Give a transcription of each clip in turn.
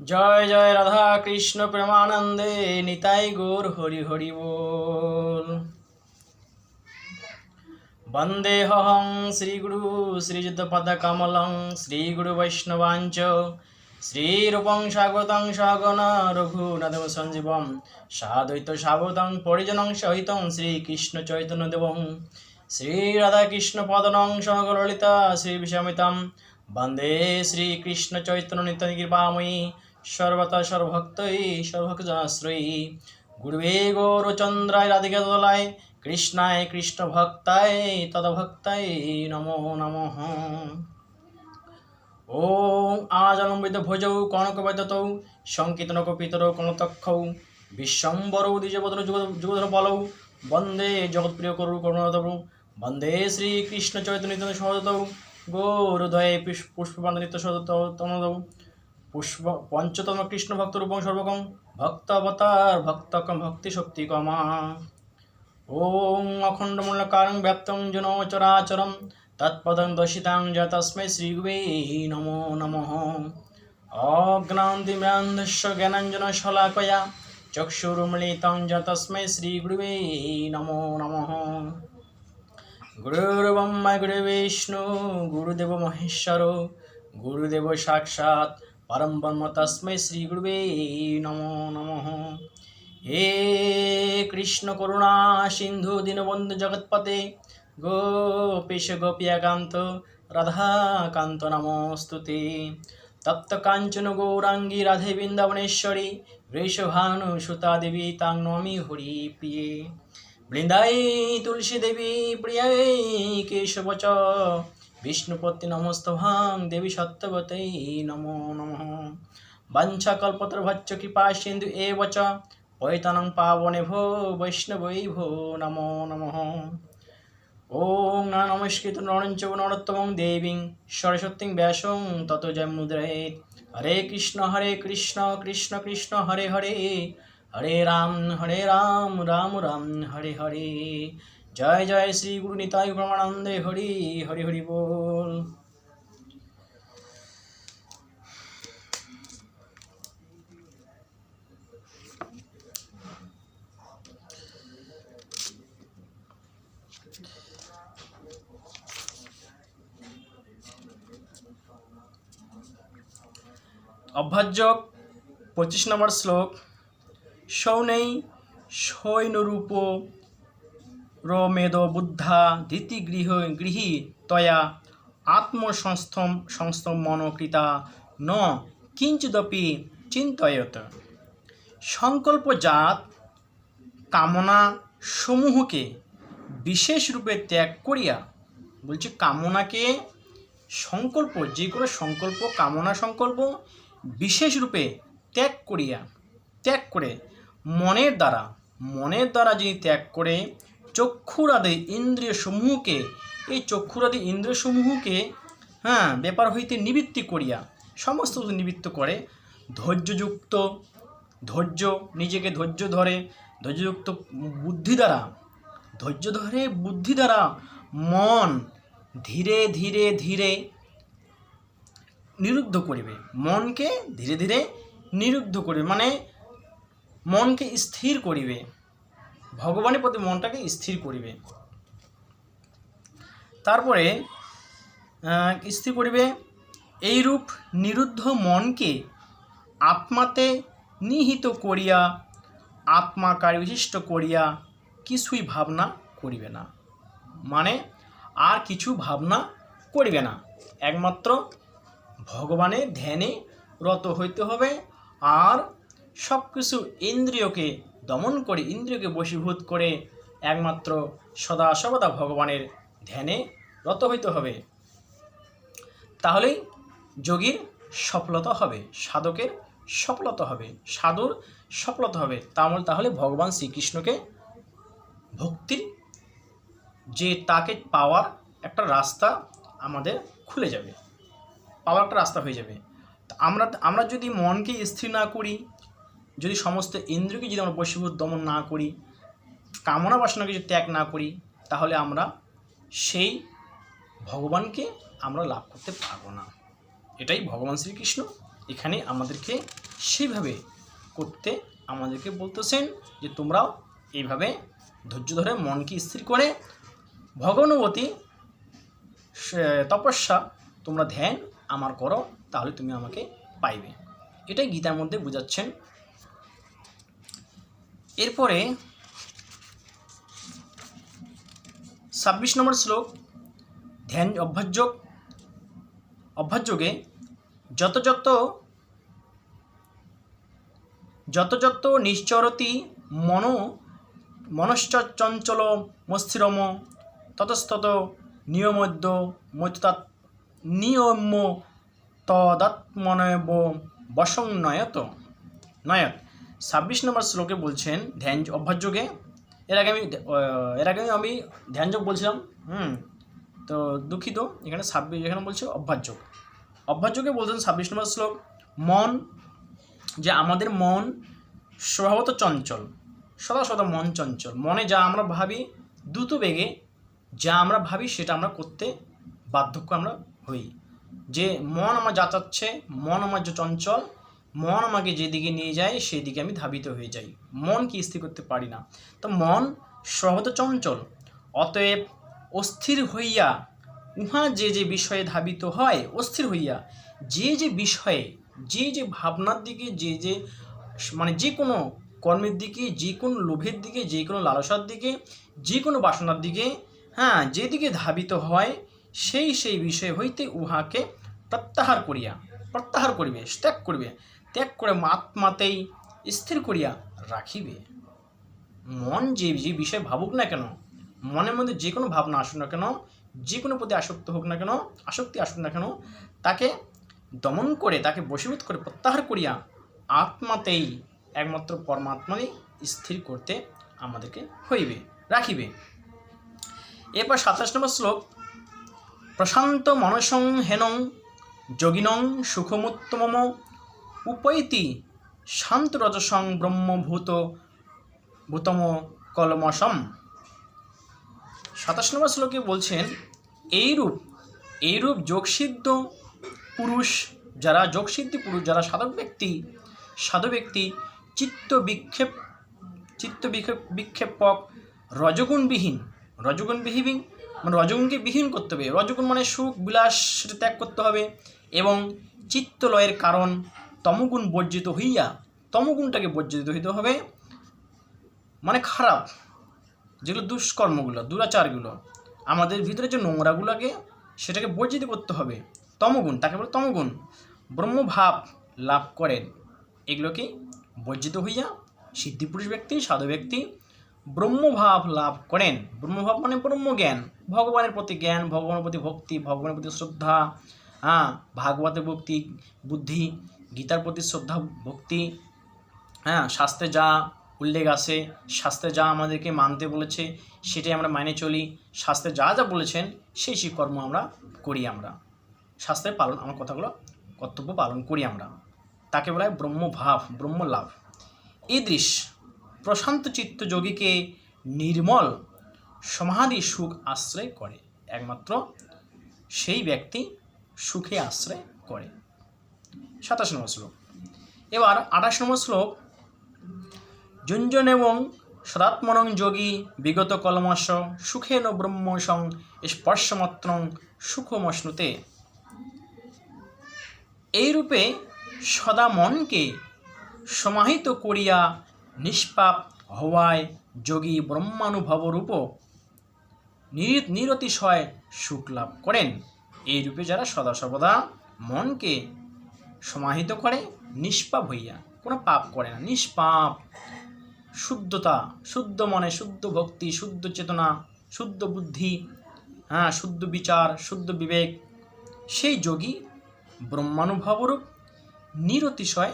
জয় জয় রাধা কৃষ্ণ প্রেমানন্দে, নিতাই গৌর হরি হরি বল। বন্দেহং শ্রীগুরু শ্রীযুদ্ধপদ কমলং শ্রীগুরু বৈষ্ণবাঞ্চ শ্রীরূপং স্বাগতং সগণ রঘুনাথ সঞ্জীবম সাদ্বৈত সাবতং পরিজনং সহিতং শ্রীকৃষ্ণ চৈতন্য দেবং শ্রীরাধাকৃষ্ণ পদনং সহগলিতা শ্রীবিষমিতম বন্দে শ্রীকৃষ্ণ চৈতন্য নিত্য কৃপাময়ী সর্বতা সর্বভক্তই সর্বভক্তজনাশ্রয়ী গুরুবে গৌরচন্দ্রায় রাধিকা দোলায় কৃষ্ণায় কৃষ্ণ ভক্তায় তদভক্তায় নমো নমঃ। ওং আজলম্বিত ভোজৌ কনকবৈদতৌ সংকীর্তন কপিতর কনতক্ষৌ বিশ্বম্বরৌ দ্বিজবদন যুগধর বলৌ বন্দে জগৎপ্রিয় করু করুণাতরু বন্দে শ্রীকৃষ্ণ চৈতন্য সহদতৌ গৌরুদয়ে পুষ্পবান্ধ নিত্য সদতমদৌ পুষ্প, পঞ্চতম কৃষ্ণ ভক্ত রূপং সর্বকম ভক্ত ভক্তাবতার ভক্তকম ভক্তি শক্তি কমা ওম অখণ্ডমূলকারং ব্যাপ্তং জনচরাচরম তৎপদং দশিতাং যা তস্মৈ শ্রীগুবে নমো নম। অগ্নান্তি অগ্নান্তিম্রান্ধস্য জ্ঞানাঞ্জন শলাকয়া চক্ষুরুমলিতং যা তস্মৈ শ্রীগুবে নমো নম। গুরুর্ব্রহ্মা গুরু বিষ্ণু গুরুদেব মহেশ্বর গুরুদেব সাক্ষাৎ পরম ব্রহ্ম তস্मै শ্রীগুরুবে নমো নমঃ হে কৃষ্ণ করুণা সিন্ধু দীনবন্ধু জগৎপতে গোপীশ গোপিয়াকান্ত রাধাকান্ত নমস্তুতে তপ্ত কাঞ্চন গৌরাঙ্গী রাধে বৃন্দাবনেশ্বরী বৃষভানু সুতা দেবী তাং নমি হরি প্রিয়ে বৃন্দাই তুলসী দেবী প্রিয়াই কেশব চ বিষ্ণুপতি নমস্তভাং দেবী সত্যবতৈ নমো নমঃ। বাঞ্ছাকল্পতরভচ্চ কৃপা সিন্ধু এব চ, পৈতনং পাবনে ভো বৈষ্ণবৈ ভো নমো নমঃ। ওং না নমস্কৃত নরঞ্চ নরোত্তমং দেবীং সরস্বতীং ব্যাসং তত জয়মুদ্রয়েত হরে কৃষ্ণ হরে কৃষ্ণ কৃষ্ণ কৃষ্ণ, হরে হরে। হরে রাম হরে রাম রাম রাম, হরে হরে। জয় জয় শ্রী গুরু নিতাই প্রমানন্দে হরি হরি হরি বল। অভ্যাসযোগ পঁচিশ নম্বর শ্লোক। সৌনেই সৈনরূপ রমেদ বুদ্ধা ধৃতি গৃহ তয়া আত্মসংস্থম সংস্থম মনকৃতা। ন, কিঞ্চিদপি চিন্তয়ত। সংকল্পজাত কামনা সমূহকে বিশেষ রূপে ত্যাগ করিয়া বলছি কামনাকে সংকল্প, যে কোনো সংকল্প, কামনা সংকল্প বিশেষ রূপে ত্যাগ করিয়া, ত্যাগ করে মনের দ্বারা মনের দ্বারা যিনি ত্যাগ করে চক্ষুরাদি ইন্দ্রিয় সমূহকে, এই চক্ষুরাদি ইন্দ্রিয় সমূহকে হ্যাঁ ব্যাপার হইতে নিবৃত্তি করিয়া, সমস্ত নিবৃত্ত করে, ধৈর্যযুক্ত, ধৈর্য, নিজেকে ধৈর্য ধরে, ধৈর্যযুক্ত বুদ্ধি দ্বারা, ধৈর্য ধরে বুদ্ধি দ্বারা মন ধীরে ধীরে ধীরে নিরুদ্ধ করিবে। মনকে ধীরে ধীরে নিরুদ্ধ করিবে মানে মনকে স্থির করিবে। ভগবানের প্রতি মনটাকে স্থির করিবে। তারপরে স্থির করিবে, এইরূপ নিরুদ্ধ মনকে আত্মাতে নিহিত করিয়া, আত্মাকার বিশিষ্ট করিয়া কিছুই ভাবনা করিবে না। মানে আর কিছু ভাবনা করিবে না। একমাত্র ভগবানের ধ্যানে রত হইতে হবে, আর সব কিছু ইন্দ্রিয়কে দমন করে ইন্দ্রিয়কে বশীভূত করে একমাত্র সদা সর্বদা ভগবানের ধ্যানে রত হইতে হবে। তাহলেই যোগীর সফলতা হবে, সাধকের সফলতা হবে, সাধুর সফলতা হবে। তাহলে তাহলে ভগবান শ্রীকৃষ্ণকে ভক্তির যে তাকে পাওয়ার একটা রাস্তা আমাদের খুলে যাবে। পাওয়ার একটা রাস্তা হয়ে যাবে। আমরা আমরা যদি মনকে স্থির না করি যদি সমস্ত ইন্দ্রকে যদি আমরা বশীভূত দমন না করি, কামনা বাসনাকে যদি ত্যাগ না করি, তাহলে আমরা সেই ভগবানকে আমরা লাভ করতে পারব না। এটাই ভগবান শ্রীকৃষ্ণ। এখানে আমাদেরকে সেইভাবে করতে আমাদেরকে বলতেছেন যে, তোমরাও এইভাবে ধৈর্য ধরে মনকে স্থির করে ভগবানুবতী তপস্যা, তোমরা ধ্যান আমার করো, তাহলে তুমি আমাকে পাইবে। এটাই গীতার মধ্যে বোঝাচ্ছেন এরপরে ছাব্বিশ নম্বর শ্লোক, ধ্যান অভ্যাসযোগ, অভ্যাসযোগে যত যত যত যত নিশ্চরতি মন, মনশ্চঞ্চল মস্থিরম, ততস্তত নিয়মদ্য মৈতাৎ নিয়ম্য তদাত্মনয়ব বসং নয়ত নয়ত। ছাব্বিশ নম্বর শ্লোকে বলছেন ধ্যান অভ্যাসযোগে। এর আগে আমি এর আগে আমি ধ্যানযোগ বলছিলাম, হুম, তো দুঃখিত, এখানে ছাব্বিশ, এখানে বলছে অভ্যাসযোগ। অভ্যাসযোগে বলছেন ছাব্বিশ নম্বর শ্লোক, মন, যে আমাদের মন স্বভাবত চঞ্চল, সদা সদা মন চঞ্চল। মনে যা আমরা ভাবি, দ্রুত বেগে যা আমরা ভাবি, সেটা আমরা করতে বার্ধক্য আমরা হই। যে মন আমার যাচাচ্ছে মন আমার যে চঞ্চল মন আমাকে যেদিকে নিয়ে যায় সেই দিকে আমি ধাবিত হয়ে যাই। মনকে স্থির করতে পারি না। তো মন স্বভাবত চঞ্চল, অতএব অস্থির হইয়া, উহা যে যে বিষয়ে ধাবিত হয়, অস্থির হইয়া, যে যে বিষয়ে, যে যে ভাবনার দিকে, যে যে মানে যে কোনো কর্মের দিকে, যে কোনো লোভের দিকে, যে কোনো লালসার দিকে, যে কোনো বাসনার দিকে হ্যাঁ যেদিকে ধাবিত হয়, সেই সেই বিষয় হইতে উহাকে প্রত্যাহার করিয়া, প্রত্যাহার করিবে, ত্যাগ করিবে। ত্যাগ করে আত্মাতেই স্থির করিয়া রাখিবে। মন যে যে বিষয়ে ভাবুক না কেন, মনের মধ্যে যে কোনো ভাবনা আসুক না কেন, যে কোনো প্রতি আসক্ত হোক না কেন, আসক্তি আসুক না কেন, তাকে দমন করে, তাকে বশীভূত করে প্রত্যাহার করিয়া আত্মাতেই একমাত্র পরমাত্মাই স্থির করতে আমাদেরকে হইবে, রাখিবে। এরপর সাতাশ নম্বর শ্লোক, প্রশান্ত মনসং হেনং যোগিনং সুখমুত্তমম উপৈতি শান্ত রজসং ব্রহ্মভূত ভূতম কলমসম সাতাশ নম্বর শ্লোকে বলছেন, এইরূপ এইরূপ যোগসিদ্ধ পুরুষ যারা, যোগসিদ্ধি পুরুষ যারা সাধক ব্যক্তি সাধু ব্যক্তি চিত্ত বিক্ষেপ চিত্ত বিক্ষেপ, বিক্ষেপক রজগুণবিহীন রজগুণবিহীন মানে রজগুণকে বিহীন করতে হবে। রজগুণ মানে সুখ, বিলাস ত্যাগ করতে হবে এবং চিত্তলয়ের কারণ তমগুণ বর্জিত হইয়া, তমগুণটাকে বর্জিত হইতে হবে মানে খারাপ। যেগুলো দুষ্কর্মগুলো, দুরাচারগুলো, আমাদের ভিতরে যে নোংরাগুলোকে সেটাকে বর্জিত করতে হবে। তমগুণ, তাকে বলে তমগুণ। ব্রহ্মভাব লাভ করেন। এগুলোকে বর্জিত হইয়া সিদ্ধিপুরুষ ব্যক্তি, সাধু ব্যক্তি ব্রহ্মভাব লাভ করেন। ব্রহ্মভাব মানে ব্রহ্মজ্ঞান। ভগবানের প্রতি জ্ঞান, ভগবানের প্রতি ভক্তি, ভগবানের প্রতি শ্রদ্ধা হ্যাঁ ভাগবতের ভক্তি, বুদ্ধি গীতার প্রতি শ্রদ্ধা, ভক্তি হ্যাঁ শাস্ত্রে যা উল্লেখ আছে, শাস্ত্রে যা আমাদেরকে মানতে বলেছে, সেটাই আমরা মাইনে চলি। শাস্ত্রে যা যা বলেছেন, সেই সেই কর্ম আমরা করি আমরা। শাস্ত্রের পালন, আমার কথাগুলো কর্তব্য পালন করি আমরা। তাকে বলা হয় ব্রহ্মভাব, ব্রহ্মলাভ। এই দৃশ্য প্রশান্ত চিত্ত যোগীকে নির্মল সমাধি সুখ আশ্রয় করে। একমাত্র সেই ব্যক্তি সুখে আশ্রয় করে। সাতাশ নম্বর শ্লোক। এবার আঠাশ নম্বর শ্লোক, যুঞ্জন এবং সদাত্মনং যোগী বিগত কলমশ সুখেন ব্রহ্মসং স্পর্শমাত্রং সুখমশ্নুতে। এইরূপে সদা মনকে সমাহিত করিয়া নিষ্পাপ হওয়ায় যোগী ব্রহ্মানুভবরূপ নির- নিরতিশয় সুখ লাভ করেন। এইরূপে যারা সদা সর্বদা মনকে সমাহিত করে, নিষ্পাপ হইয়া, কোনো পাপ করে না। নিষ্পাপ, শুদ্ধতা, শুদ্ধ মনে, শুদ্ধ ভক্তি, শুদ্ধ চেতনা, শুদ্ধ বুদ্ধি হ্যাঁ শুদ্ধ বিচার, শুদ্ধ বিবেক, সেই যোগী ব্রহ্মানুভবরূপ নিরতিশয়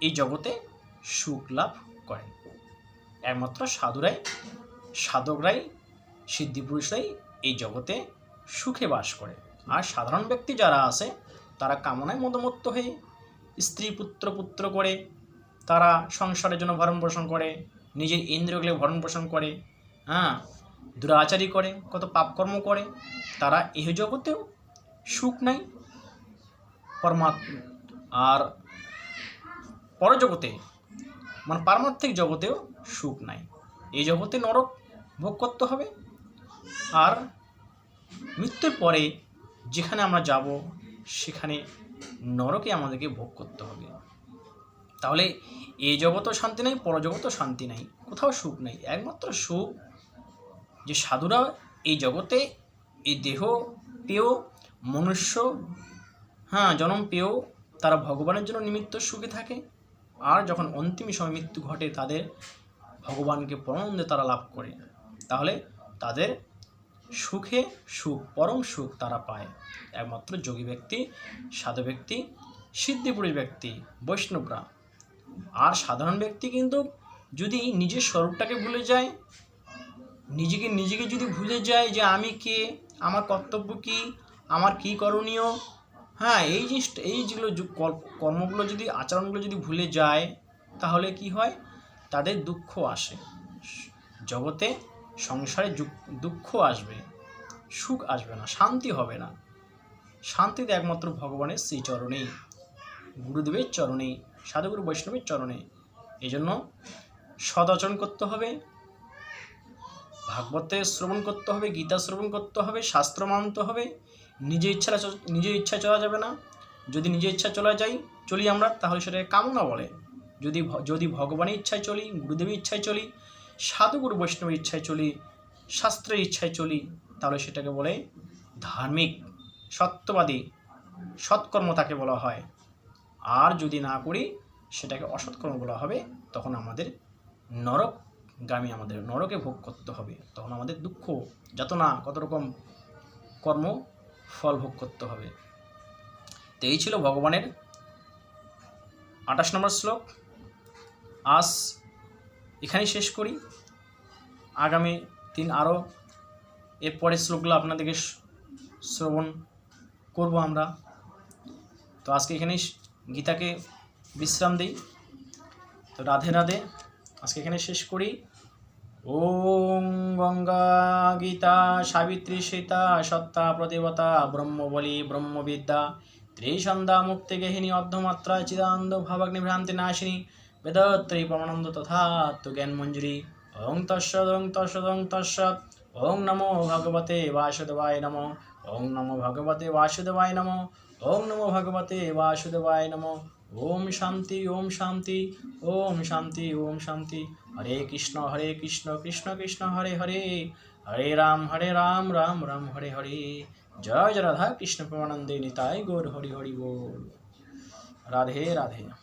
এই জগতে সুখ লাভ করেন। একমাত্র সাধুরাই, সাধকরাই, সিদ্ধিপুরুষরাই এই জগতে সুখে বাস করে। আর সাধারণ ব্যক্তি যারা আছে তারা কামনায় মদমত্ত হয়ে স্ত্রী পুত্র পুত্র করে, তারা সংসারের জন্য ভরণ পোষণ করে, নিজের ইন্দ্রিয়গুলো ভরণ পোষণ করে হ্যাঁ দুরাচারী করে, কত পাপকর্ম করে, তারা এই জগতেও সুখ নাই। পরমাত্মা আর পরজগতে মানে পারমার্থিক জগতেও সুখ নাই। এই জগতে নরক ভোগ করতে হবে। আর মৃত্যুর পরে যেখানে আমরা যাব সেখানে নরকে আমাদেরকে ভোগ করতে হবে। তাহলে এই জগতও শান্তি নাই পরজগতও শান্তি নাই, কোথাও সুখ নাই। একমাত্র সুখ যে সাধুরা এই জগতে এই দেহ পেয়েও, মনুষ্য হ্যাঁ জনম পেয়েও তারা ভগবানের জন্য নিমিত্ত সুখে থাকে। আর যখন অন্তিম সময় মৃত্যু ঘটে, তাদের ভগবানকে পরমানন্দে তারা লাভ করে। তাহলে তাদের সুখে সুখ, পরম সুখ তারা পায়। একমাত্র যোগী ব্যক্তি, সাধু ব্যক্তি, সিদ্ধিপুরী ব্যক্তি, বৈষ্ণবরা। আর সাধারণ ব্যক্তি কিন্তু যদি নিজের স্বরূপটাকে ভুলে যায়, নিজেকে নিজেকে যদি ভুলে যায় যে আমি কে, আমার কর্তব্য কি, আমার কি করণীয় হ্যাঁ এই জিনিসটা, এই যেগুলো কর্মগুলো যদি, আচরণগুলো যদি ভুলে যায়, তাহলে কি হয়? তাদের দুঃখ আসে। জগতে সংসারে দুঃখ আসবে, সুখ আসবে না, শান্তি হবে না। শান্তিতে একমাত্র ভগবানের শ্রীচরণেই গুরুদেবের চরণেই সাধুগুরু বৈষ্ণবের চরণে। এই জন্য সদাচরণ করতে হবে, ভাগবতে শ্রবণ করতে হবে, গীতা শ্রবণ করতে হবে, শাস্ত্র মানতে হবে। নিজের ইচ্ছা নিজের ইচ্ছা চলা যাবে না। যদি নিজের ইচ্ছা চলা যাই চলি আমরা, তাহলে সেটাকে কামনা বলে। যদি যদি ভগবানের ইচ্ছায় চলি, গুরুদেবের ইচ্ছায় চলি সাধুগুরু বৈষ্ণবের ইচ্ছায় চলি, শাস্ত্রের ইচ্ছায় চলি, তাহলে সেটাকে বলে ধার্মিক, সত্যবাদী, সৎকর্ম তাকে বলা হয়। আর যদি না করি, সেটাকে অসৎকর্ম বলা হবে, তখন আমাদের নরকগামী আমাদের, নরকে ভোগ করতে হবে। তখন আমাদের দুঃখ যত না কত রকম কর্ম, ফল ভোগ করতে হবে। তো এই ছিল ভগবানের আঠাশ নম্বর শ্লোক। আজ এখানেই শেষ করি। আগামী দিন আরও এর পরের শ্লোকগুলো আপনাদেরকে শ্রবণ করব আমরা। তো আজকে এখানেই গীতাকে বিশ্রাম দিই। তো রাধে রাধে। আজকে এখানে শেষ করি। ওম গঙ্গা গীতা সাবিত্রী সীতা সত্তা প্রদেবতা ব্রহ্মবলী ব্রহ্মবিদ্যা ত্রিসন্ধ্যা মুক্তি গেহিনী অর্ধমাত্রা চিদানন্দ ভাবাগ্নি ভ্রান্তি নাশিনী বেদত্রী পরমানন্দ তথা জ্ঞান মঞ্জুরি ওং তৎসদ ওং তৎসৎ। ওং নমো ভগবতে বাসুদেবায় নমো। ওং নমো ভগবতে বাসুদেবায় নমো। ওং নমো ভগবতে বাসুদেবায় নমো। ওম শান্তি ওম শান্তি। ওম শান্তি ওম শান্তি। হরে কৃষ্ণ হরে কৃষ্ণ কৃষ্ণ কৃষ্ণ, হরে হরে। হরে রাম হরে রাম রাম রাম, হরে হরে। জয় জয় রাধা কৃষ্ণ প্রেমানন্দে নিতাই গৌর হরি হরি বল। রাধে রাধে।